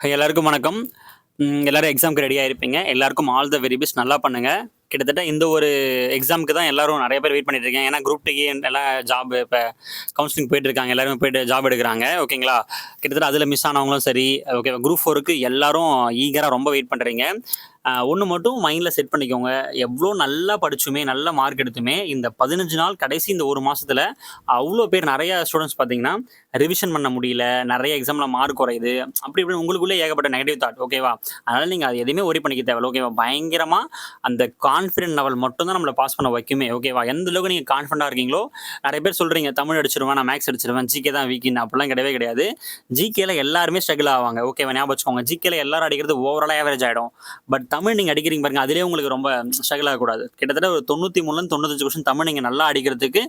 எல்லாருக்கும் வணக்கம். எல்லோரும் எக்ஸாமுக்கு எக்ஸாம்க்கு ரெடியாக இருப்பீங்க எல்லாருக்கும் ஆல் த வெரி பெஸ்ட் நல்லா பண்ணுங்கள் கிட்டத்தட்ட இந்த ஒரு எக்ஸாமுக்கு தான் எல்லாரும் நிறைய பேர் வெயிட் பண்ணிட்டு இருக்கேன் ஏன்னா குரூப் டூக்கு எல்லாம் ஜாப் இப்போ கவுன்சிலிங் போயிட்டு இருக்காங்க. எல்லாருமே போயிட்டு ஜாப் எடுக்கிறாங்க. ஓகேங்களா கிட்டத்தட்ட அதில் மிஸ் ஆனவங்களும் சரி. ஓகே குரூப் ஃபோருக்கு எல்லாரும் ஈகராக ரொம்ப வெயிட் பண்ணுறீங்க ஒன்று மட்டும் மைண்டில் செட் பண்ணிக்கோங்க. எவ்வளோ நல்லா படிச்சுமே நல்ல மார்க் எடுத்துமே இந்த பதினஞ்சு நாள் கடைசி இந்த ஒரு மாதத்தில் அவ்வளோ பேர் நிறையா ஸ்டூடெண்ட்ஸ் பார்த்தீங்கன்னா ரிவிஷன் பண்ண முடியல நிறைய எக்ஸாமில் மார்க் குறையுது. அப்படி இப்படி உங்களுக்குள்ளே ஏகப்பட்ட நெகட்டிவ் தாட் ஓகேவா அதனால் நீங்கள் அது எதுவுமே ஒரி பண்ணிக்க தேவை ஓகேவா பயங்கரமாக அந்த கான்ஃபிடென்ட் லெவல் மட்டும் தான் நம்மளை பாஸ் பண்ண வைக்குமே ஓகேவா எந்த அளவுக்கு நீங்கள் கான்ஃபிடண்டாக இருக்கீங்களோ நிறைய பேர் சொல்கிறீங்க தமிழ் அடிச்சிருவேன் நான் மேக்ஸ் அடிச்சிருவேன் ஜிகே தான் வீக்கின் அப்படிலாம் கிடையவே கிடையாது. ஜிகேல எல்லாருமே ஸ்ட்ரகிள் ஆவாங்க ஓகேவா ஞாபகம் வச்சுக்கோங்க ஜிகேல எல்லாரும் அடிக்கிறது ஓவரால் ஆவரேஜ் ஆகிடும் பட் தமிழ் நீங்கள் அடிக்கிறீங்க பாருங்க அதிலே உங்களுக்கு ரொம்ப ஸ்ட்ரகிள் ஆகக்கூடாது. கிட்டத்தட்ட ஒரு தொண்ணூற்றி மூணுலேருந்து தொண்ணூத்தஞ்சு கொஸ்டின் தமிழ் நீங்கள் நல்லா அடிக்கிறதுக்கு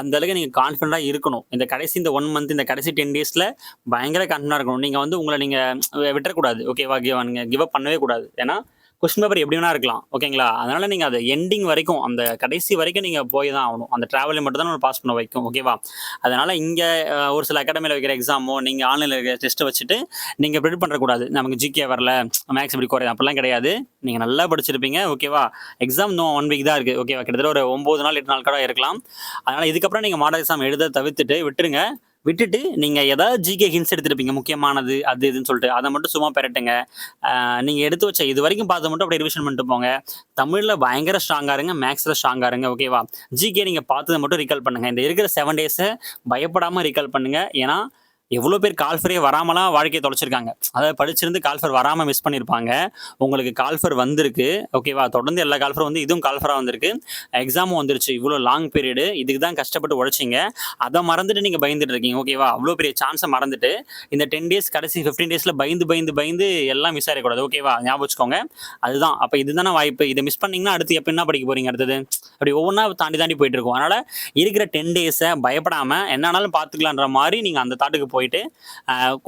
அந்த அளவுக்கு நீங்கள் கான்ஃபிடண்டாக இருக்கணும். இந்த கடைசி இந்த ஒன் மந்த் இந்த கடைசி டென் டேஸில் பயங்கர கான்ஃபிடண்டாக இருக்கணும். நீங்கள் வந்து உங்களை நீங்கள் விட்டுறக்கூடாது. ஓகேவா கிவ் கிவ் அப் பண்ணவே கூடாது. ஏன்னா கொஸ்டின் பேப்பர் எப்படி வேணா இருக்கலாம் ஓகேங்களா அதனால நீங்கள் அது எண்டிங் வரைக்கும் அந்த கடைசி வரைக்கும் நீங்கள் போய் தான் ஆகணும். அந்த ட்ராவலில் மட்டும் தான் நம்ம பாஸ் பண்ண வைக்கும் ஓகேவா அதனால் இங்கே ஒரு சில அகாடமியில் வைக்கிற எக்ஸாமோ நீங்கள் ஆன்லைனில் இருக்கிற டெஸ்ட்டை வச்சுட்டு நீங்கள் ப்ரிட் பண்ணுறக்கூடாது நமக்கு ஜிகே வரல மேக்ஸ் இப்படி குறையும் அப்படிலாம் கிடையாது. நீங்கள் நல்லா படிச்சிருப்பீங்க ஓகேவா எக்ஸாம் இன்னும் ஒன் வீக் தான் இருக்குது ஓகேவா கிட்டத்தட்ட ஒரு ஒம்பது நாள் எட்டு நாள் கூட இருக்கலாம். அதனால் இதுக்கப்புறம் நீங்கள் மாடல் எக்ஸாம் எழுத தவிர்த்துட்டு விட்டுருங்க. விட்டுட்டு நீங்கள் ஏதாவது ஜிகே ஹின்ஸ் எடுத்துருப்பீங்க முக்கியமானது அது இதுன்னு சொல்லிட்டு. அதை மட்டும் சும்மா பெரட்டுங்க. நீங்கள் எடுத்து வச்ச இது வரைக்கும் பார்த்து மட்டும் அப்படியே ரிவிஷன் பண்ணிட்டு போங்க. தமிழில் பயங்கர ஸ்ட்ராங்காக இருங்க மேக்ஸில் ஸ்ட்ராங்காக இருங்க ஓகேவா ஜிகே நீங்கள் பார்த்ததை மட்டும் ரிகால் பண்ணுங்கள் இந்த இருக்கிற செவன் டேஸை பயப்படாமல் ரிகால் பண்ணுங்கள் ஏன்னா எவ்வளோ பேர் கால்ஃபரே வராமலாம் வாழ்க்கையை தொலைச்சிருக்காங்க. அதாவது படிச்சிருந்து கால்ஃபர் வராமல் மிஸ் பண்ணியிருப்பாங்க உங்களுக்கு கால்ஃபர் வந்திருக்கு. ஓகேவா தொடர்ந்து எல்லா கால்ஃபரும் வந்து இதுவும் கால்ஃபராக வந்திருக்கு. எக்ஸாமும் வந்துருச்சு. இவ்வளோ லாங் பீரியடு இதுக்கு தான் கஷ்டப்பட்டு உழைச்சிங்க. அதை மறந்துட்டு நீங்கள் பயந்துட்டு இருக்கீங்க. ஓகேவா அவ்வளோ பெரிய சான்ஸை மறந்துட்டு இந்த டென் டேஸ் கடைசி ஃபிஃப்டீன் டேஸில் பயந்து பயந்து பயந்து எல்லாம் மிஸ் ஆகிடக்கூடாது ஓகேவா ஞாபகம் வச்சுக்கோங்க. அதுதான். அப்போ இதுதானே வாய்ப்பு. இதை மிஸ் பண்ணிங்கன்னா அடுத்து எப்போ என்ன படிக்க போகிறீங்க அடுத்தது? அப்படி ஒவ்வொன்றா தாண்டி தாண்டி போயிட்டு இருக்கும். அதனால் இருக்கிற டென் டேஸை பயப்படாமல் என்னன்னாலும் பார்த்துக்கலான்ற மாதிரி நீங்கள் அந்த தாட்டுக்கு போயிட்டு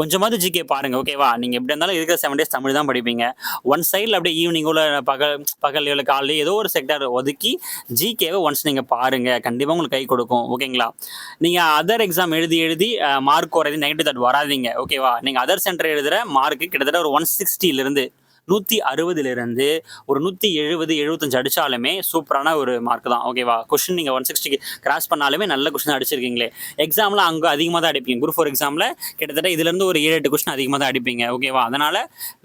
கொஞ்சமாவது ஜிகே பாருங்கள் ஓகேவா நீங்கள் எப்படி இருந்தாலும் இருக்கிற செவன் டேஸ் தமிழ் தான் படிப்பீங்க. ஒன் சைடில் அப்படியே ஈவினிங் உள்ள பகல் பகல் இல்லை காலையில் ஏதோ ஒரு செக்டர் ஒதுக்கி ஜிகேவை ஒன்ஸ் நீங்கள் பாருங்கள் கண்டிப்பாக உங்களுக்கு கை கொடுக்கும் ஓகேங்களா நீங்கள் அதர் எக்ஸாம் எழுதி எழுதி மார்க் குறையுது நெகட்டிவ் தாட் வராதீங்க ஓகேவா நீங்கள் அதர் சென்டர் எழுதுகிற மார்க்கு கிட்டத்தட்ட ஒரு ஒன் சிக்ஸ்டியிலிருந்து நூற்றி அறுபதுலேருந்து ஒரு நூற்றி எழுபது எழுபத்தஞ்சு அடித்தாலுமே சூப்பரான ஒரு மார்க் தான். ஓகேவா கொஷின் நீங்கள் ஒன் சிக்ஸ்டிக்கு கிராஸ் பண்ணாலுமே நல்ல கொஷின் அடிச்சிருக்கீங்களே. எக்ஸாமில் அங்கே அதிகமாக தான் அடிப்பீங்க. குரூப் ஃபோர் எக்ஸாமில் கிட்டத்தட்ட இதுலேருந்து ஒரு ஏழு எட்டு கொஷின் அதிகமாக தான் அடிப்பீங்க. ஓகேவா அதனால்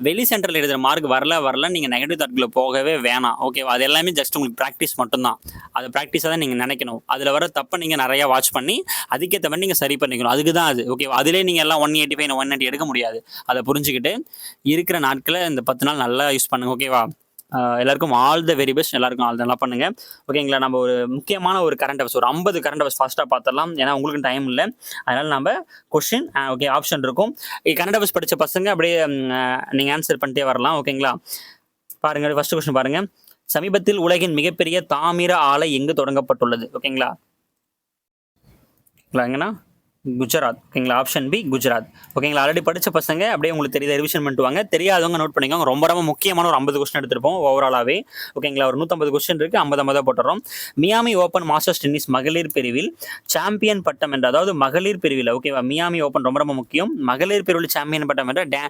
வெளி சென்டரில் எழுதுகிற மார்க் வரல வரல நீங்கள் நெகட்டிவ் தாட்குள்ளே போகவே வேணாம். ஓகேவா அது எல்லாமே ஜஸ்ட் உங்களுக்கு ப்ராக்டிஸ் மட்டும்தான். அது ப்ராக்டிஸாக தான் நீங்கள் நினைக்கணும். அதில் வர தப்பை நீங்கள் நிறையா வாட்ச் பண்ணி அதுக்கேற்ற மாதிரி நீங்கள் சரி பண்ணிக்கணும். அதுக்கு தான் அது. ஓகேவா அதிலே நீங்கள் எல்லாம் ஒன் எயிட்டி ஃபைவ் ஒன் எடுக்க முடியாது. அதை புரிஞ்சுக்கிட்டு இருக்கிற நாட்களில் இந்த பத்து நாள் நல்லா யூஸ் பண்ணுங்க ஓகேவா எல்லாருக்கும் ஆல் த வெரி பெஸ்ட் எல்லாருக்கும் ஆல் நல்லா பண்ணுங்க. ஓகேங்களா நம்ம ஒரு முக்கியமான ஒரு கரண்ட் அஃபர்ஸ் ஒரு ஐம்பது கரண்ட் அஃபர்ஸ் ஃபாஸ்ட்டாக பார்த்துடலாம் ஏன்னா உங்களுக்கு டைம் இல்லை. அதனால நம்ம கொஷின் ஓகே ஆப்ஷன் இருக்கும். கரண்ட் அஃபர்ஸ் படித்த பசங்க அப்படியே நீங்கள் ஆன்சர் பண்ணிட்டே வரலாம் ஓகேங்களா பாருங்க ஃபர்ஸ்ட் கொஸ்டின் பாருங்க. சமீபத்தில் உலகின் மிகப்பெரிய தாமிர ஆலை எங்கு தொடங்கப்பட்டுள்ளது? ஓகேங்களா எங்கன்னா? குஜராத் ஓகேங்களா? Option B Gujarat. ஓகேங்களா? ஆல்ரெடி படித்த பசங்க அப்படியே உங்களுக்கு தெரியுது ரிவிஷன் பண்ணிட்டுவாங்க. தெரியாதவங்க நோட் பண்ணிக்கோங்க. ரொம்ப ரொம்ப முக்கியமான ஒரு ஐம்பது கொஸ்டின் எடுத்திருப்போம் ஓவராலாகவே ஓகேங்களா? ஒரு நூற்றம்பது கொஸ்டின் இருக்குது ஐம்பது ஐம்பதாக போட்டுறோம். மியாமி ஓப்பன் மாஸ்டர்ஸ் டென்னிஸ் மகளிர் பிரிவில் சாம்பியன் பட்டம் என்ற அதாவது மகளிர் பிரிவில் ஓகேவா? மியாமி ஓப்பன் ரொம்ப ரொம்ப முக்கியம். மகளிர் பிரிவில் சாம்பியன் பட்டம் என்ற டே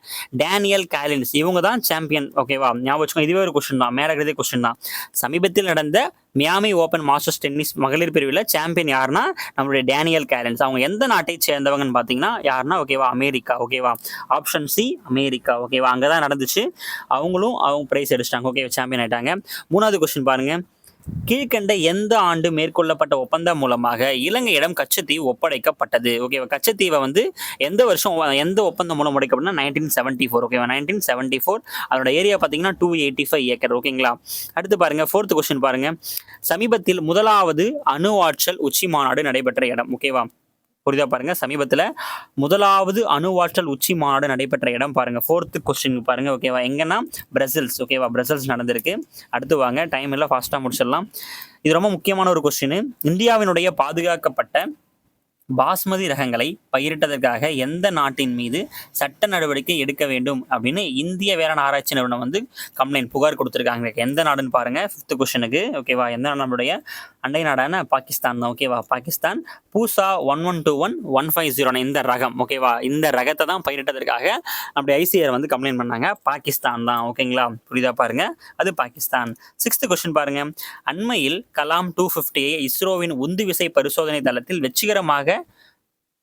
டேனியல் கேலின்ஸ். இவங்க தான் சாம்பியன் ஓகேவா? ஞாபகம் இதுவே ஒரு கொஸ்டின் தான். மேலே இருக்கிறதே கொஸ்டின் தான். சமீபத்தில் நடந்த மியாமி ஓப்பன் மாஸ்டர்ஸ் டென்னிஸ் மகளிர் பிரிவில் சாம்பியன் யாருன்னா நம்மளுடைய டேனியல் கேலன்ஸ் அவங்க எந்த நாட்டை சேர்ந்தவங்கன்னு பார்த்தீங்கன்னா யாருன்னா ஓகேவா அமெரிக்கா ஓகேவா ஆப்ஷன் சி அமெரிக்கா ஓகேவா அங்கே தான் நடந்துச்சு. அவங்களும் அவங்க ப்ரைஸ் அடிச்சிட்டாங்க ஓகே சாம்பியன் ஆயிட்டாங்க. மூணாவது கொஸ்டின் பாருங்க. கீழ்கண்ட எந்த ஆண்டு மேற்கொள்ளப்பட்ட ஒப்பந்தம் மூலமாக இலங்கையிடம் கச்சத்தீவு ஒப்படைக்கப்பட்டது? ஓகேவா கச்சத்தீவை வந்து எந்த வருஷம் எந்த ஒப்பந்தம் மூலம் உடைக்கப்பட்டனா நைன்டீன் செவன்ட்டி ஃபோர் ஓகேவா நைன்டீன் செவன்ட்டி ஃபோர் அதோட ஏரியா பார்த்தீங்கன்னா டூ எயிட்டி ஃபைவ் ஏக்கர் ஓகேங்களா அடுத்து பாருங்க ஃபோர்த் கொஸ்டின் பாருங்க. சமீபத்தில் முதலாவது அணு ஆற்றல் உச்சி மாநாடு நடைபெற்ற இடம் ஓகேவா புரியுதா பாருங்க. சமீபத்தில் முதலாவது அணுவாற்றல் உச்சி மாநாடு நடைபெற்ற இடம் பாருங்க. ஃபோர்த்து கொஸ்டின் பாருங்க ஓகேவா எங்கன்னா பிரசல்ஸ் ஓகேவா பிரசல்ஸ் நடந்திருக்கு. அடுத்து வாங்க டைம் எல்லாம் ஃபாஸ்ட்டாக முடிச்சிடலாம். இது ரொம்ப முக்கியமான ஒரு கொஸ்டின் இந்தியாவினுடைய பாதுகாக்கப்பட்ட பாஸ்மதி ரகங்களை பயிரிட்டதற்காக எந்த நாட்டின் மீது சட்ட நடவடிக்கை எடுக்க வேண்டும் அப்படின்னு இந்திய வேளாண் ஆராய்ச்சி நிறுவனம் வந்து கம்ப்ளைண்ட் புகார் கொடுத்துருக்காங்க. எந்த நாடுன்னு பாருங்க ஃபிஃப்த் கொஷனுக்கு ஓகேவா எந்த நம்மளுடைய அண்டை நாடான பாகிஸ்தான் தான் ஓகேவா Pakistan Pusa one one two one one five zero இந்த ரகம் ஓகேவா இந்த ரகத்தை தான் பயிரிட்டதற்காக அப்படி ஐசிஆர் வந்து கம்ப்ளைண்ட் பண்ணாங்க. பாகிஸ்தான் தான் ஓகேங்களா புரியுதா பாருங்க? அது பாகிஸ்தான். சிக்ஸ்த் கொஸ்டின் பாருங்க. அண்மையில் கலாம் டூ ஃபிஃப்டியை இஸ்ரோவின் உந்து விசை பரிசோதனை தளத்தில் வெற்றிகரமாக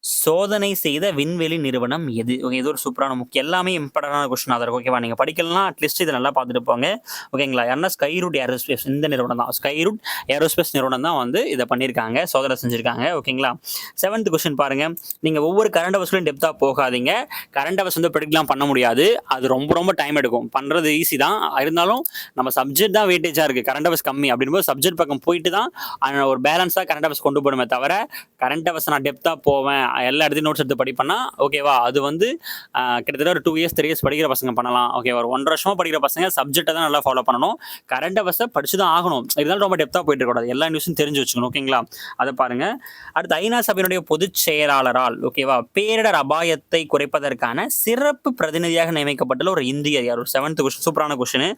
சோதனை செய்த விண்வெளி நிறுவனம் எது? ஓகே இது ஒரு சூப்பரான முக்கிய எல்லாமே இம்பார்ட்டண்டான கொஸ்டின் தான் ஓகேவா நீங்கள் படிக்கலாம் அட்லீஸ்ட் இதை நல்லா பார்த்துட்டு போங்க. ஓகேங்களா ஏன்னா ஸ்கைரூட் ஏரோஸ்பேஸ் இந்த நிறுவனம் தான். ஸ்கைரூட் ஏரோஸ்பேஸ் நிறுவனம் தான் வந்து இதை பண்ணியிருக்காங்க சோதனை செஞ்சுருக்காங்க. ஓகேங்களா செவன்த் கொஸ்டின் பாருங்கள் நீங்கள் ஒவ்வொரு கரண்ட் அவர்ஸ்லையும் டெப்த்தாக போகாதீங்க. கரண்ட் அவர்ஸ் வந்து ப்ரெடிக்ட்லாம் பண்ண முடியாது. அது ரொம்ப ரொம்ப டைம் எடுக்கும். பண்ணுறது ஈஸி தான். இருந்தாலும் நம்ம சப்ஜெக்ட் தான் வெயிட்டேஜாக இருக்குது கரண்ட் அவர்ஸ் கம்மி அப்படின்போது சப்ஜெக்ட் பக்கம் போயிட்டு தான் ஒரு பேலன்ஸாக கரண்ட் அவர்ஸ் கொண்டு போகணுமே தவிர கரண்ட் அவர்ஸ் நான் டெப்த்தாக போவேன். எல்லா இடத்தையும் நோட்ஸ் எடுத்து படிப்பேன்னா ஓகேவா அது வந்து கிட்டத்தட்ட ஒரு டூ இயர்ஸ் த்ரீ இயர்ஸ் படிக்கிற பசங்க பண்ணலாம். ஓகேவா ஒரு ஒன்றரை வருஷமாக படிக்கிற பசங்க சப்ஜெக்ட்டை தான் நல்லா ஃபாலோ பண்ணணும். கரண்ட் அவர்ஸை படிச்சு தான் ஆகணும். இருந்தாலும் ரொம்ப டெப்த்தாக போயிட்டு இருக்கக்கூடாது. எல்லா நியூஸும் தெரிஞ்சு வச்சுக்கணும் ஓகேங்களா அதை பாருங்க. அடுத்து ஐநா சபையினுடைய பொதுச் செயலாளரால் ஓகேவா பேரிடர் அபாயத்தை குறைப்பதற்கான சிறப்பு பிரதிநிதியாக நியமிக்கப்பட்டுள்ள ஒரு இந்தியர். யார்? ஒரு செவன்த் கொஸ்டின் சூப்பரான கொஸ்டின்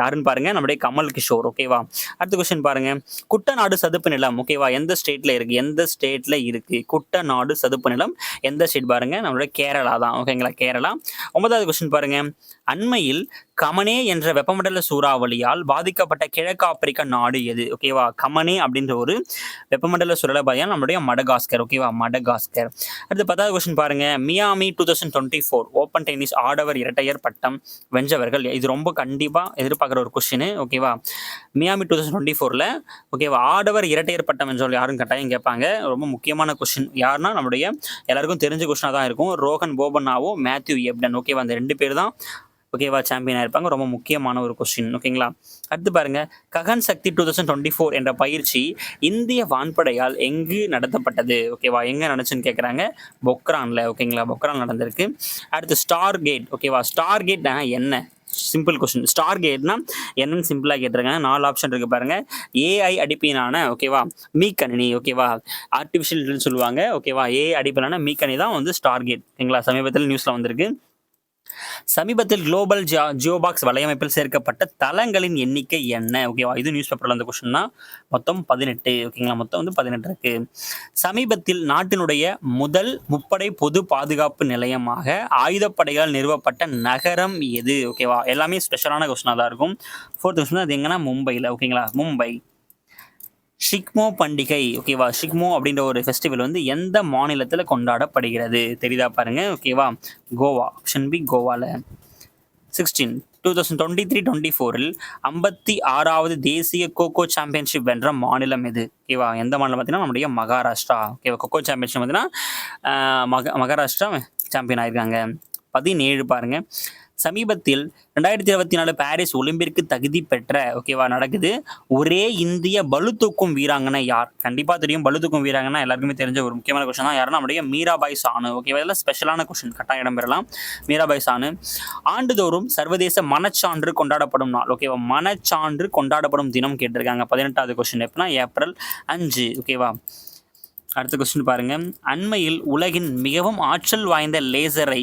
யாருன்னு பாருங்க நம்முடைய கமல் கிஷோர் ஓகேவா அடுத்த கொஸ்டின் பாருங்க. குட்டநாடு சதுப்பு நிலம் ஓகேவா எந்த ஸ்டேட்ல இருக்கு? எந்த ஸ்டேட்ல இருக்கு? குட்டநாடு சதுப்பு நிலம் எந்த ஸ்டேட் பாருங்க? நம்மளோட கேரளா தான். ஓகேங்களா கேரளா. ஒன்பதாவது கொஸ்டின் பாருங்க. அண்மையில் கமனே என்ற வெப்பமண்டல சூறாவளியால் பாதிக்கப்பட்ட கிழக்கு ஆப்பிரிக்க நாடு எது? ஓகேவா கமனே அப்படின்ற ஒரு வெப்பமண்டல சூழலை பார்த்தீங்கன்னா நம்மளுடைய மடகாஸ்கர். ஓகேவா மடகாஸ்கர். அடுத்து பத்தாவது கொஸ்டின் பாருங்க. Miami two thousand twenty four open tennis ஆடவர் இரட்டையர் பட்டம் வென்றவர்கள். இது ரொம்ப கண்டிப்பாக எதிர்பார்க்குற ஒரு கொஸ்டின் ஓகேவா மியாமி டூ தௌசண்ட் டுவெண்ட்டி ஃபோரில் ஓகேவா ஆடவர் இரட்டையர் பட்டம் வென்றவர்கள் யாரும் கட்டாயம் கேட்பாங்க. ரொம்ப முக்கியமான கொஸ்டின் யாருன்னா நம்முடைய எல்லாருக்கும் தெரிஞ்ச கொஸ்டினாக தான் இருக்கும். ரோஹன் போபன்னாவோ மேத்யூ எப்டன். ஓகேவா அந்த ரெண்டு பேர் தான் ஓகேவா சாம்பியனாக இருப்பாங்க ரொம்ப முக்கியமான ஒரு கொஸ்டின் ஓகேங்களா? அடுத்து பாருங்க. Gagan Shakti two thousand twenty four என்ற பயிற்சி இந்திய வான்படையால் எங்கு நடத்தப்பட்டது? ஓகேவா எங்கே நடந்துச்சுன்னு கேட்குறாங்க பொக்ரானில். ஓகேங்களா பொக்ரான் நடந்திருக்கு. அடுத்து ஸ்டார் கேட் ஓகேவா ஸ்டார் கேட் என்ன? சிம்பிள் கொஸ்டின் ஸ்டார் கேட்னா என்னன்னு சிம்பிளாக கேட்டிருக்காங்க. நாலு ஆப்ஷன் இருக்கு பாருங்க. ஏஐ அடிப்பினான ஓகேவா மீக்கணினி. ஓகேவா ஆர்டிஃபிஷியல் சொல்லுவாங்க. ஓகேவா ஏஐ அடிப்பிலான மீக்கணி தான் வந்து ஸ்டார் கேட் எங்களா சமீபத்தில் நியூஸில் வந்திருக்கு. சமீபத்தில் குளோபல் ஜியோ ஜியோபாக்ஸ் வலையமைப்பில் சேர்க்கப்பட்ட தளங்களின் எண்ணிக்கை என்ன? ஓகேவா இது நியூஸ் பேப்பரில் அந்த கொஸ்டின் தான். மொத்தம் பதினெட்டு ஓகேங்களா மொத்தம் வந்து பதினெட்டு இருக்கு. சமீபத்தில் நாட்டினுடைய முதல் முப்படை பொது பாதுகாப்பு நிலையமாக ஆயுதப்படையால் நிறுவப்பட்ட நகரம் எது? ஓகேவா எல்லாமே ஸ்பெஷலான கொஸ்டினாக தான் இருக்கும். ஃபோர்த் கொஸ்டின் அது எங்கன்னா மும்பையில் ஓகேங்களா மும்பை. ஷிக்மோ பண்டிகை ஓகேவா ஷிக்மோ அப்படின்ற ஒரு ஃபெஸ்டிவல் வந்து எந்த மாநிலத்தில் கொண்டாடப்படுகிறது? தெரியுதா பாருங்க. ஓகேவா கோவா ஆப்ஷன் பி கோவாவில் sixteen two thousand twenty three twenty ஃபோரில் ஐம்பத்தி ஆறாவது தேசிய கோகோ சாம்பியன்ஷிப் வென்ற மாநிலம் இது ஓகேவா எந்த மாநிலம் பார்த்தீங்கன்னா நம்முடைய மகாராஷ்டிரா. ஓகேவா கோகோ சாம்பியன்ஷிப் பார்த்தீங்கன்னா மக மகாராஷ்டிரா சாம்பியன் ஆயிருக்காங்க. பதினேழு பாருங்கள் சமீபத்தில் ரெண்டாயிரத்தி இருபத்தி நாலு பாரிஸ் ஒலிம்பிற்கு தகுதி பெற்ற ஓகேவா நடக்குது. ஒரே இந்திய பளு தூக்கும் வீராங்கனை யார்? கண்டிப்பாக தெரியும் பளு தூக்கும் வீராங்கனை எல்லாருக்குமே தெரிஞ்ச ஒரு முக்கியமான கொஸ்டின் தான். யாருன்னா நம்முடைய மீராபாய் சானு ஓகேவா இதெல்லாம் ஸ்பெஷலான கொஸ்டின் கட்டாயம் இடம்பெறலாம். மீராபாய் சானு ஆண்டுதோறும் சர்வதேச மனச்சான்று கொண்டாடப்படும் நாள் ஓகேவா மனச்சான்று கொண்டாடப்படும் தினம் கேட்டிருக்காங்க. பதினெட்டாவது கொஸ்டின் எப்படின்னா ஏப்ரல் அஞ்சு ஓகேவா அடுத்த கொஸ்டின் பாருங்க. அண்மையில் உலகின் மிகவும் ஆற்றல் வாய்ந்த லேசரை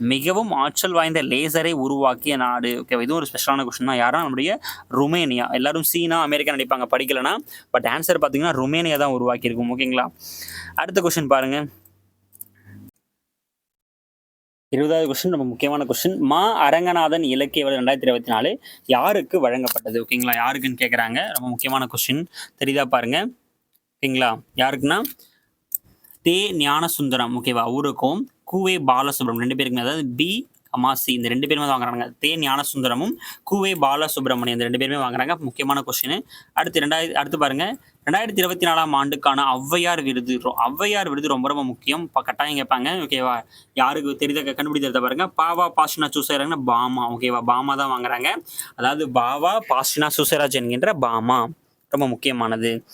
மிகவும் ஆற்றல் வாய்ந்த லேசரை உருவாக்கிய நாடு. ஓகே இதுவும் ஒரு ஸ்பெஷலான கொஸ்டின் தான். யாரா நம்முடைய ருமேனியா. எல்லாரும் சீனா அமெரிக்கா நினைப்பாங்க படிக்கலனா பட் ஆன்சர் பார்த்தீங்கன்னா ருமேனியா தான் உருவாக்கியிருக்கும். ஓகேங்களா அடுத்த கொஸ்டின் பாருங்க. இருபதாவது கொஸ்டின் ரொம்ப முக்கியமான கொஸ்டின் மா அரங்கநாதன் இலக்கிய விருது ரெண்டாயிரத்தி இருபத்தி நாலு யாருக்கு வழங்கப்பட்டது? ஓகேங்களா யாருக்குன்னு கேட்குறாங்க ரொம்ப முக்கியமான கொஸ்டின் தெரியுதா பாருங்க. ஓகேங்களா யாருக்குன்னா? தே ஞானசுந்தரம். ஓகேவா அவருக்கும் கூவே பாலசுப்ரமணியம் ரெண்டு பேருக்குமே அதாவது பி அமாசி இந்த ரெண்டு பேருமே தான் வாங்குறாங்க தே ஞானசுந்தரமும் கூவே பாலசுப்ரமணியம் இந்த ரெண்டு பேருமே வாங்குறாங்க. முக்கியமான கொஸ்டின் அடுத்து ரெண்டாயிரத்தி அடுத்து பாருங்க. ரெண்டாயிரத்தி இருபத்தி நாலாம் ஆண்டுக்கான ஔவையார் விருது ரொ- ஔவையார் விருது ரொம்ப ரொம்ப முக்கியம். இப்போ கட்டாயம் கேட்பாங்க. ஓகேவா யாருக்கு தெரிந்த கண்டுபிடித்த பாருங்க. பாவா பாஸ்டினா சூசைராங்கன்னா பாமா ஓகேவா பாமா தான் வாங்குறாங்க. அதாவது பாவா பாஸ்டினா சூசராஜ் என்கின்ற பாமா. ரொம்ப முக்கியமானது.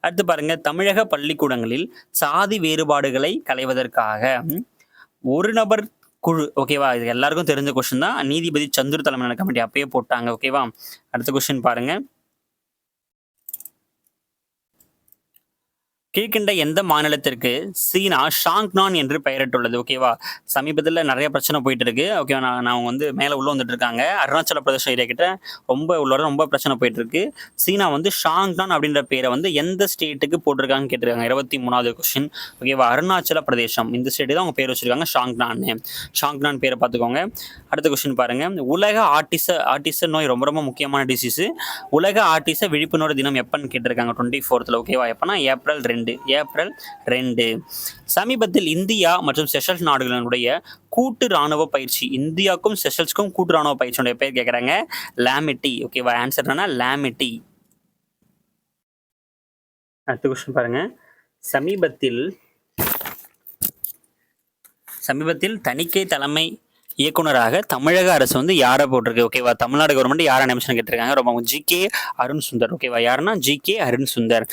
அடுத்து பாருங்க. தமிழக பள்ளிக்கூடங்களில் சாதி வேறுபாடுகளை களைவதற்காக ஒரு நபர் குழு ஓகேவா இது எல்லாருக்கும் தெரிஞ்ச கொஸ்டின் தான். நீதிபதி சந்துரு தலைமையிலான கமிட்டி அப்பயே போட்டாங்க ஓகேவா அடுத்த கொஷின் பாருங்கள் கீழ்கண்ட எந்த மாநிலத்திற்கு சீனா ஷாங்னான் என்று பெயரிட்டுள்ளது? ஓகேவா சமீபத்தில் நிறைய பிரச்சனை போயிட்டு இருக்கு ஓகேவா நான் நான் வந்து மேலே உள்ள வந்துட்டு இருக்காங்க அருணாச்சல பிரதேச ஏரியா கிட்ட ரொம்ப உள்ள ரொம்ப பிரச்சனை போயிட்டு இருக்கு சீனா வந்து ஷாங்னான் அப்படின்ற பேரை வந்து எந்த ஸ்டேட்டுக்கு போட்டிருக்காங்கன்னு கேட்டிருக்காங்க? இருபத்தி மூணாவது கொஸ்டின் ஓகேவா அருணாச்சல பிரதேசம். இந்த ஸ்டேட்டு தான் அவங்க பேர் வச்சிருக்காங்க ஷாங்னான்னு ஷாங்னான் பேரை பார்த்துக்கோங்க. அடுத்த கொஸ்டின் பாருங்க. உலக ஆர்டிச ஆர்டிச நோய் ரொம்ப ரொம்ப முக்கியமான டிசீஸ் உலக ஆர்டிச விழிப்புணர்வு தினம் எப்பன்னு கேட்டிருக்காங்க டுவெண்ட்டி ஃபோர்த்தில் ஓகேவா எப்போனா ஏப்ரல் ரெண்டு. ஏப்ரல் ரெண்டு. சமீபத்தில் இந்தியா மற்றும் செஷல்ஸ் நாடுகளினுடைய கூட்டு ராணுவ பயிற்சி இந்தியாவுக்கும் செஷல்ஸ்க்கும் கூட்டு ராணுவ பயிற்சியுடைய பேர் கேட்குறாங்க லாமிட்டி. ஓகேவா ஆன்சர் என்னன்னா லாமிட்டி. அடுத்த கொஸ்டின் பாருங்க. சமீபத்தில் சமீபத்தில் தணிக்கை தலைமை இயக்குனராக தமிழக அரசு வந்து யாரை போட்டிருக்கு? ஓகேவா தமிழ்நாடு கவர்மெண்ட் யாரை நிமிஷம் கேட்டிருக்காங்க. ரொம்ப ஜி கே அருண் சுந்தர் ஓகேவா யாருன்னா ஜி கே அருண் சுந்தர்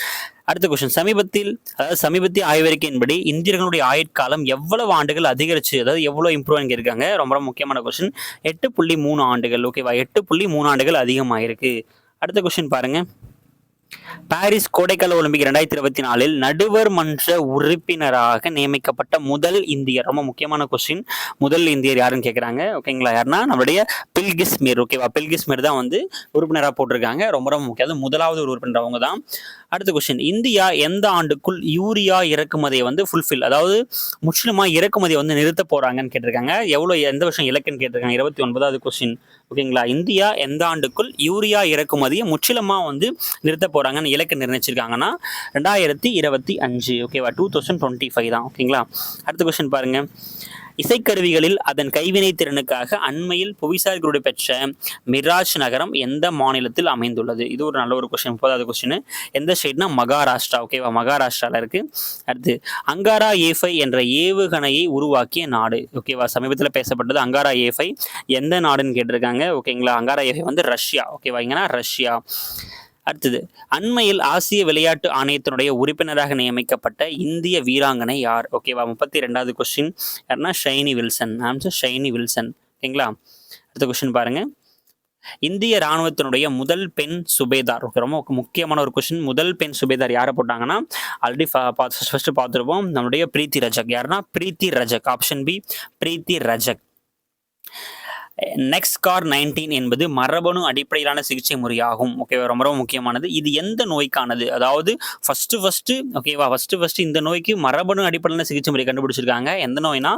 அடுத்த கொஸ்டின் சமீபத்தில் அதாவது சமீபத்திய ஆய்வறிக்கையின்படி இந்தியர்களுடைய ஆயுட்காலம் எவ்வளவு ஆண்டுகள் அதிகரிச்சு அதாவது எவ்வளோ இம்ப்ரூவ் இருக்காங்க? ரொம்ப ரொம்ப முக்கியமான கொஸ்டின் எட்டு புள்ளி மூணு ஆண்டுகள் ஓகேவா எட்டு புள்ளி மூணு ஆண்டுகள் அதிகமாயிருக்கு. அடுத்த கொஸ்டின் பாருங்க. பாரிஸ் கோடைக்கால ஒலிம்பிக் ரெண்டாயிரத்தி இருபத்தி நாலில் நடுவர் மன்ற உறுப்பினராக நியமிக்கப்பட்ட முதல் இந்தியர். ரொம்ப முக்கியமான கொஸ்டின் முதல் இந்தியர் யாருன்னு கேட்குறாங்க ஓகேங்களா யாருன்னா நம்மளுடைய பில்கிஸ்மீர். ஓகேவா பில்கிஸ்மீர் தான் வந்து உறுப்பினராக போட்டிருக்காங்க. ரொம்ப ரொம்ப முக்கியம். அது முதலாவது ஒரு உறுப்பினர் அவங்க தான். அடுத்த கொஸ்டின் இந்தியா எந்த ஆண்டுக்குள் யூரியா இறக்குமதியை வந்து ஃபுல்ஃபில் அதாவது முற்றிலுமாக இறக்குமதியை வந்து நிறுத்த போறாங்கன்னு கேட்டிருக்காங்க. எவ்வளோ எந்த வருஷம் இலக்குன்னு கேட்டிருக்காங்க. இருபத்தி ஒன்பதாவது கொஸ்டின் ஓகேங்களா? இந்தியா எந்த ஆண்டுக்குள் யூரியா இறக்குமதியை முற்றிலுமாக வந்து நிறுத்த போகிறாங்கன்னு இலக்கு நிர்ணயிச்சிருக்காங்கன்னா ரெண்டாயிரத்தி இருபத்தி அஞ்சு ஓகேவா? டூ தௌசண்ட் டுவெண்ட்டி ஃபைவ் தான் ஓகேங்களா? அடுத்த கொஸ்டின் பாருங்க. இசைக்கருவிகளில் அதன் கைவினை திறனுக்காக அண்மையில் புவிசார் விருது பெற்ற மிராஜ் நகரம் எந்த மாநிலத்தில் அமைந்துள்ளது? இது ஒரு நல்ல ஒரு கொஸ்டின் முப்பதாவது கொஸ்டின் எந்த ஸ்டேட்னா மகாராஷ்டிரா ஓகேவா மகாராஷ்டிராவில் இருக்கு. அடுத்து அங்காரா ஏஃபை என்ற ஏவுகணையை உருவாக்கிய நாடு ஓகேவா சமீபத்தில் பேசப்பட்டது அங்காரா ஏஃபை. எந்த நாடுன்னு கேட்டிருக்காங்க ஓகேங்களா அங்காரா ஏஃபை வந்து ரஷ்யா ஓகேவா இங்கன்னா ரஷ்யா. அடுத்தது அண்மையில் ஆசிய விளையாட்டு ஆணையத்தினுடைய உறுப்பினராக நியமிக்கப்பட்ட இந்திய வீராங்கனை யார்? ஓகேவா முப்பத்தி ரெண்டாவது கொஸ்டின் யாருன்னா ஷைனி வில்சன். ஆன்சர் ஷைனி வில்சன். ஓகேங்களா அடுத்த கொஸ்டின் பாருங்க. இந்திய ராணுவத்தினுடைய முதல் பெண் சுபேதார். ரொம்ப முக்கியமான ஒரு கொஸ்டின் முதல் பெண் சுபேதார் யாரை போட்டாங்கன்னா ஆல்ரெடி ஃபர்ஸ்ட் பார்த்துருப்போம். நம்மளுடைய பிரீத்தி ரஜக். யாருன்னா Preeti Rajak. Option B Preeti Rajak. Next car nineteen என்பது மரபணு அடிப்படையிலான சிகிச்சை முறையாகும். ஓகேவா ரொம்ப ரொம்ப முக்கியமானது. இது எந்த நோய்க்கானது? அதாவது ஃபஸ்ட்டு ஃபஸ்ட்டு ஓகேவா ஃபஸ்ட்டு ஃபஸ்ட்டு இந்த நோய்க்கு மரபணு அடிப்படையிலான சிகிச்சை முறை கண்டுபிடிச்சிருக்காங்க. எந்த நோய்னா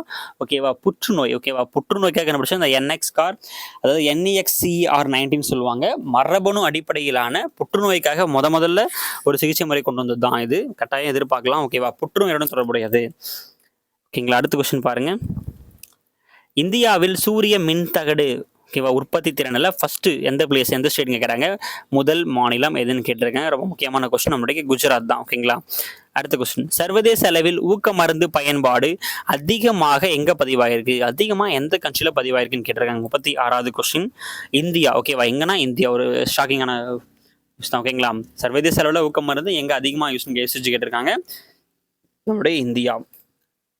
ஓகேவா புற்றுநோய். ஓகேவா புற்றுநோய்க்காக கண்டுபிடிச்சா இந்த என்எக்ஸ்கார் அதாவது என்இஎக்ஸ்சிஆர் நைன்டீன் சொல்லுவாங்க. மரபணு அடிப்படையிலான புற்றுநோய்க்காக முத முதல்ல ஒரு சிகிச்சை முறை கொண்டு வந்தது தான் இது. கட்டாயம் எதிர்பார்க்கலாம். ஓகேவா புற்றுநோயுடன் தொடர்புடையது. ஓகேங்களா அடுத்த கொஸ்டின் பாருங்கள் இந்தியாவில் சூரிய மின்தகடு ஓகேவா உற்பத்தி திறனில் ஃபஸ்ட்டு எந்த பிளேஸ் எந்த ஸ்டேட் கேட்குறாங்க? முதல் மாநிலம் எதுன்னு கேட்டிருக்கேன் ரொம்ப முக்கியமான கொஸ்டின் நம்மளுடைய குஜராத் தான் ஓகேங்களா அடுத்த கொஸ்டின் சர்வதேச அளவில் ஊக்க மருந்து பயன்பாடு அதிகமாக எங்கே பதிவாயிருக்கு? அதிகமாக எந்த கண்ட்ரியில் பதிவாயிருக்குன்னு கேட்டிருக்காங்க? முப்பத்தி ஆறாவது கொஸ்டின் இந்தியா ஓகேவா எங்கன்னா இந்தியா? ஒரு ஷாக்கிங்கான தான் ஓகேங்களா சர்வதேச அளவில் ஊக்க மருந்து எங்கே அதிகமாக யூஸ் யூசேஜ் கேட்டிருக்காங்க நம்முடைய இந்தியா.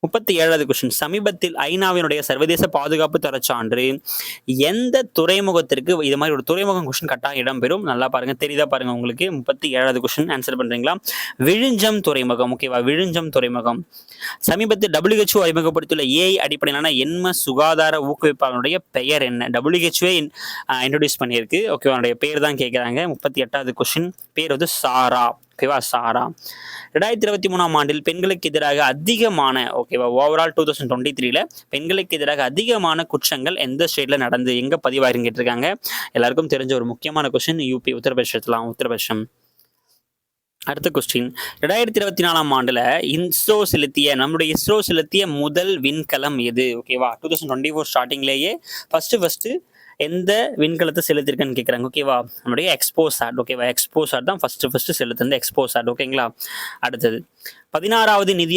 முப்பத்தி ஏழாவது கொஸ்டின் சமீபத்தில் ஐநாவினுடைய சர்வதேச பாதுகாப்பு தரச்சான்று எந்த துறைமுகத்திற்கு இது மாதிரி ஒரு துறைமுகம் கொஸ்டின் கட்டாக இடம்பெறும். நல்லா பாருங்க தெரியுதா பாருங்க உங்களுக்கு? முப்பத்தி ஏழாவது கொஸ்டின் ஆன்சர் பண்றீங்களா? விழுஞ்சம் துறைமுகம் ஓகேவா விழுஞ்சம் துறைமுகம். சமீபத்தில் டபிள்யூஹெச்ஓ அறிமுகப்படுத்தியுள்ள ஏஐ அடிப்படையிலான எண்ம சுகாதார ஊக்குவிப்பாளருடைய பெயர் என்ன? டபிள்யூஹெச்ஓ இன்ட்ரடியூஸ் பண்ணியிருக்கு. ஓகேவா அவனுடைய பேர் தான் கேட்குறாங்க முப்பத்தி எட்டாவது கொஸ்டின் பேர் வந்து சாரா. ஓகேவா சாரா? ரெண்டாயிரத்தி இருபத்தி மூணாம் ஆண்டில் பெண்களுக்கு எதிராக அதிகமான ஓகேவா ஓவரால் டூ தௌசண்ட் டுவெண்ட்டி த்ரீல பெண்களுக்கு எதிராக அதிகமான குற்றங்கள் எந்த ஸ்டேட்ல நடந்து எங்க பதிவாயிருன்னு கேட்டிருக்காங்க. எல்லாருக்கும் தெரிஞ்ச ஒரு முக்கியமான கொஸ்டின் யூபி உத்தரப்பிரதேசத்துலாம் உத்தரப்பிரதேசம் அடுத்த கொஸ்டின் ரெண்டாயிரத்தி இருபத்தி நாலாம் ஆண்டுல இஸ்ரோ செலுத்திய நம்முடைய இஸ்ரோ செலுத்திய முதல் விண்கலம் எது? ஓகேவா டூ தௌசண்ட் டுவெண்ட்டி ஃபோர் ஸ்டார்டிங்லேயே ஃபர்ஸ்ட் ஃபர்ஸ்ட் எந்த விண்கலத்தை செலுத்திருக்கேன்னு கேட்குறாங்க ஓகேவா நம்முடைய எக்ஸ்போஸ் ஆட் ஓகேவா எக்ஸ்போசாட் தான் first first first XPoSat ஓகேங்களா அடுத்தது. பதினாறாவது நிதி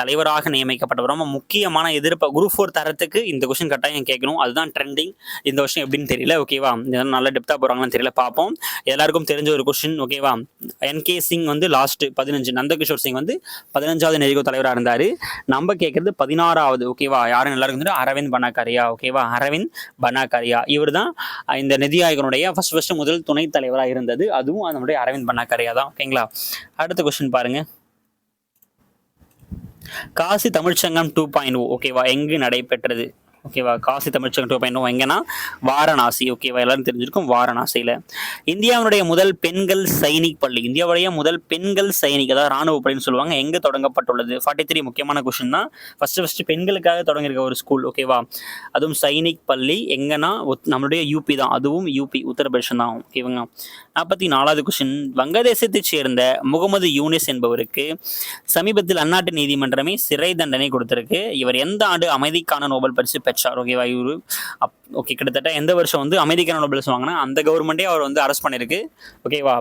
தலைவராக நியமிக்கப்பட்டவர். ரொம்ப முக்கியமான எதிர்ப்பு குரூப் ஃபோர் தரத்துக்கு இந்த கொஷின் கட்டாயம் கேட்கணும். அதுதான் ட்ரெண்டிங் இந்த வருஷம் எப்படின்னு தெரியல ஓகேவா நல்லா நல்ல டெப்த்தாக போகிறாங்களான்னு தெரியல பார்ப்போம். எல்லாருக்கும் தெரிஞ்ச ஒரு கொஷின் ஓகேவா என் கே சிங் வந்து லாஸ்ட் பதினஞ்சு நந்தகிஷோர் சிங் வந்து பதினஞ்சாவது நெறிகோ தலைவராக இருந்தார். நம்ம கேட்கறது பதினாறாவது ஓகேவா யாரும் எல்லாருக்கும் தெரியும்? அரவிந்த் பனாக்காரியா ஓகேவா அரவிந்த் பனாக்காரியா. இவர் தான் இந்த நிதி ஆயோகனுடைய ஃபர்ஸ்ட் ஃபர்ஸ்ட் முதல் துணைத் தலைவராக இருந்தது. அதுவும் அதனுடைய அரவிந்த் பனாக்காரியா தான் ஓகேங்களா அடுத்த கொஸ்டின் பாருங்கள் காசி தமிழ்ச்சங்கம் டூ பாயிண்ட் ஓகேவா எங்கு நடைபெற்றது? ஓகேவா? காசி தமிழ்ச்சங்கம் டூ பாயிண்ட் எங்கன்னா வாரணாசி. ஓகேவா? எல்லாரும் தெரிஞ்சிருக்கும் வாரணாசியில். இந்தியாவுடைய முதல் பெண்கள் சைனிக் பள்ளி. இந்தியாவுடைய முதல் பெண்கள் சைனிக் அதாவது ராணுவ பள்ளின்னு சொல்லுவாங்க எங்கே தொடங்கப்பட்டுள்ளது? ஃபார்ட்டி த்ரீ முக்கியமான கொஷின் தான். ஃபஸ்ட்டு ஃபஸ்ட்டு பெண்களுக்காக தொடங்கியிருக்க ஒரு ஸ்கூல் ஓகேவா? அதுவும் சைனிக் பள்ளி. எங்கன்னா நம்மளுடைய யூபி தான். அதுவும் யூபி உத்தரப்பிரதேசம் தான். ஓகேவாங்க நாற்பத்தி நாலாவது கொஷின் வங்கதேசத்தைச் சேர்ந்த முகமது யூனிஸ் என்பவருக்கு சமீபத்தில் அந்நாட்டு நீதிமன்றமே சிறை தண்டனை கொடுத்திருக்கு. இவர் எந்த ஆண்டு அமைதிக்கான நோபல் பரிசு பெற்ற பெற்றார் ஓகேவா இவரு அப் ஓகே கிட்டத்தட்ட எந்த வருஷம் வந்து அமைதிக்கான நோபல்ஸ் வாங்கினா அந்த கவர்மெண்ட்டே அவர் வந்து அரெஸ்ட் பண்ணியிருக்கு ஓகேவா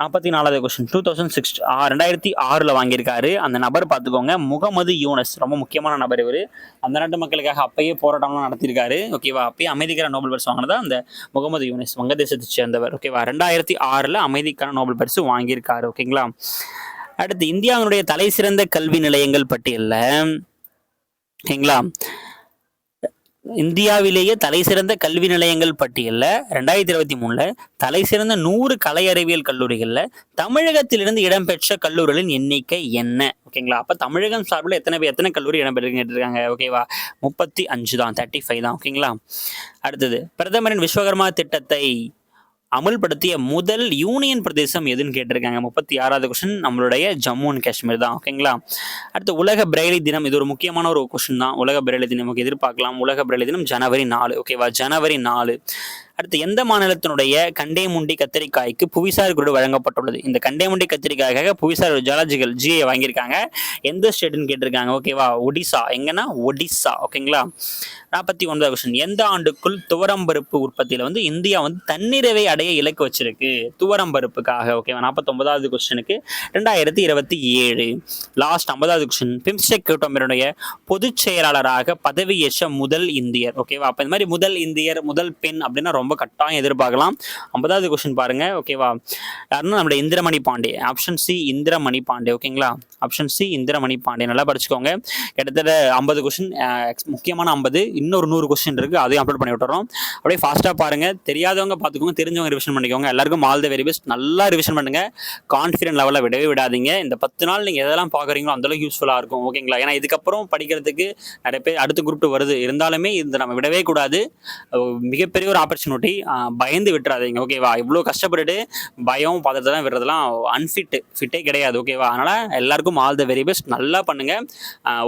நாற்பத்தி நாலாவது கொஸ்டின் டூ தௌசண்ட் சிக்ஸ் ரெண்டாயிரத்தி ஆறில் வாங்கியிருக்காரு. அந்த நபர் பார்த்துக்கோங்க முகமது யூனஸ். ரொம்ப முக்கியமான நபர் இவர். அந்த நாட்டு மக்களுக்காக அப்பயே போராட்டம்லாம் நடத்தியிருக்காரு. ஓகேவா அப்பயே அமைதிக்கான நோபல் பரிசு வாங்கினதா அந்த முகமது யூனஸ் வங்கதேசத்தை சேர்ந்தவர். ஓகேவா ரெண்டாயிரத்தி ஆறில் அமைதிக்கான நோபல் பரிசு வாங்கியிருக்காரு. ஓகேங்களா அடுத்து இந்தியாவினுடைய தலை சிறந்த கல்வி நிலையங்கள் பட்டியலில். ஓகேங்களா இந்தியாவிலேயே தலை சிறந்த கல்வி நிலையங்கள் பட்டியலில் ரெண்டாயிரத்தி இருபத்தி மூணில் தலை சிறந்த நூறு கலை அறிவியல் கல்லூரிகளில் தமிழகத்திலிருந்து இடம்பெற்ற கல்லூரிகளின் எண்ணிக்கை என்ன? ஓகேங்களா? அப்போ தமிழகம் சார்பில் எத்தனை பேர் எத்தனை கல்லூரி இடம்பெற்று கேட்டிருக்காங்க ஓகேவா? முப்பத்தி அஞ்சு தான் தேர்ட்டி ஃபைவ் தான் ஓகேங்களா? அடுத்தது பிரதமரின் விஸ்வகர்மா திட்டத்தை அமல்படுத்திய முதல் யூனியன் பிரதேசம் எதுன்னு கேட்டிருக்காங்க. முப்பத்தி ஆறாவது கொஸ்டின் நம்மளுடைய ஜம்மு அண்ட் காஷ்மீர் தான். ஓகேங்களா? அடுத்து உலக பிரெய்லி தினம். இது ஒரு முக்கியமான ஒரு கொஸ்டின் தான். உலக பிரெய்லி தினம் எதிர்பார்க்கலாம்? உலக பிரெய்லி தினம் ஜனவரி நாலு. ஓகேவா? ஜனவரி நாலு. அடுத்து எந்த மாநிலத்தினுடைய கண்டேமுண்டி கத்திரிக்காய்க்கு புவிசார் குறியீடு வழங்கப்பட்டுள்ளது? இந்த கண்டேமுண்டி கத்திரிக்காய்க்காக புவிசார் ஜாலஜிக்கல் ஜிஐ வாங்கியிருக்காங்க. எந்த ஸ்டேட்னு கேட்டிருக்காங்க. ஓகேவா ஒடிசா. எங்கன்னா ஒடிசா. ஓகேங்களா நாற்பத்தி ஒன்பதாவது கொஸ்டின் எந்த ஆண்டுக்குள் துவரம்பருப்பு உற்பத்தியில் வந்து இந்தியா வந்து தன்னிறைவை அடைய இலக்கு வச்சிருக்கு? துவரம்பருப்புக்காக. ஓகேவா நாற்பத்தொன்பதாவது கொஸ்டினுக்கு ரெண்டாயிரத்தி இருபத்தி ஏழு. லாஸ்ட் ஐம்பதாவது கொஸ்டின் பிம்ஸ்டெக் கூட்டமைப்பினுடைய பொதுச் செயலாளராக பதவியேற்ற முதல் இந்தியர். ஓகேவா அப்போ இந்த மாதிரி முதல் இந்தியர் முதல் பெண் அப்படின்னா ரொம்ப ரொம்ப கட்டாயம் எதிர்பார்க்கலாம். ஐம்பதாவது கொஸ்டின் பாருங்க ஓகேவா யாருன்னா நம்மளோட இந்திரமணி பாண்டே. ஆப்ஷன் சி இந்திரமணி பாண்டே ஓகேங்களா ஆப்ஷன் சி இந்திரமணி பாண்டே. நல்லா படிச்சுக்கோங்க. கிட்டத்தட்ட ஐம்பது கொஸ்டின் முக்கியமான ஐம்பது இன்னொரு நூறு கொஸ்டின் இருக்குது அதையும் அப்லோட் பண்ணி விட்டுறோம். அப்படியே ஃபாஸ்ட்டாக பாருங்கள் தெரியாதவங்க பார்த்துக்கோங்க தெரிஞ்சவங்க ரிவிஷன் பண்ணிக்கோங்க. எல்லாருக்கும் ஆல் த வெரி பெஸ்ட் நல்லா ரிவிஷன் பண்ணுங்கள் கான்ஃபிடென்ட் லெவலில் விடவே விடாதீங்க. இந்த பத்து நாள் நீங்கள் எதெல்லாம் பார்க்குறீங்களோ அந்தளவுக்கு யூஸ்ஃபுல்லாக இருக்கும் ஓகேங்களா ஏன்னா இதுக்கப்புறம் படிக்கிறதுக்கு நிறைய பேர் அடுத்த குரூப் வருது. இருந்தாலுமே இந்த நம்ம விடவே கூடாது. மிகப்பெரிய ஒரு ஆப்பர்ச்சுனிட்டி பயந்து விட்டுறாதீங்க. ஓகேவா இவ்வளோ கஷ்டப்பட்டுட்டு பயம் பார்த்துட்டு தான் விடுறதுலாம் அன்ஃபிட்டு ஃபிட்டே கிடையாது. ஓகேவா அதனால் எல்லாருக்கும் ஆல் த வெரி பெஸ்ட் நல்லா பண்ணுங்கள்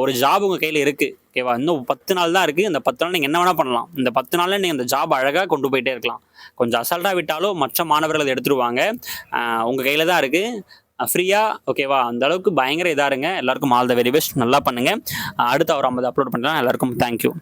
ஒரு ஜாப் உங்கள் கையில் இருக்குது ஓகேவா இன்னும் பத்து நாள் தான் இருக்குது இந்த பத்து நாள் நீங்கள் என்ன வேணால் பண்ணலாம். இந்த பத்து நாளில் நீங்கள் இந்த ஜாப் அழகாக கொண்டு போயிட்டே இருக்கலாம். கொஞ்சம் அசால்ட்டாக விட்டாலும் மற்ற மாணவர்கள் அதை எடுத்துருவாங்க. உங்கள் கையில் தான் இருக்குது ஃப்ரீயாக ஓகேவா அந்த அளவுக்கு பயங்கர இதாக இருங்க. எல்லாருக்கும் ஆல் த வெரி பெஸ்ட் நல்லா பண்ணுங்கள் அடுத்து அவர் ஐம்பது அப்லோட் பண்ணுறேன் எல்லாருக்கும் தேங்க்யூ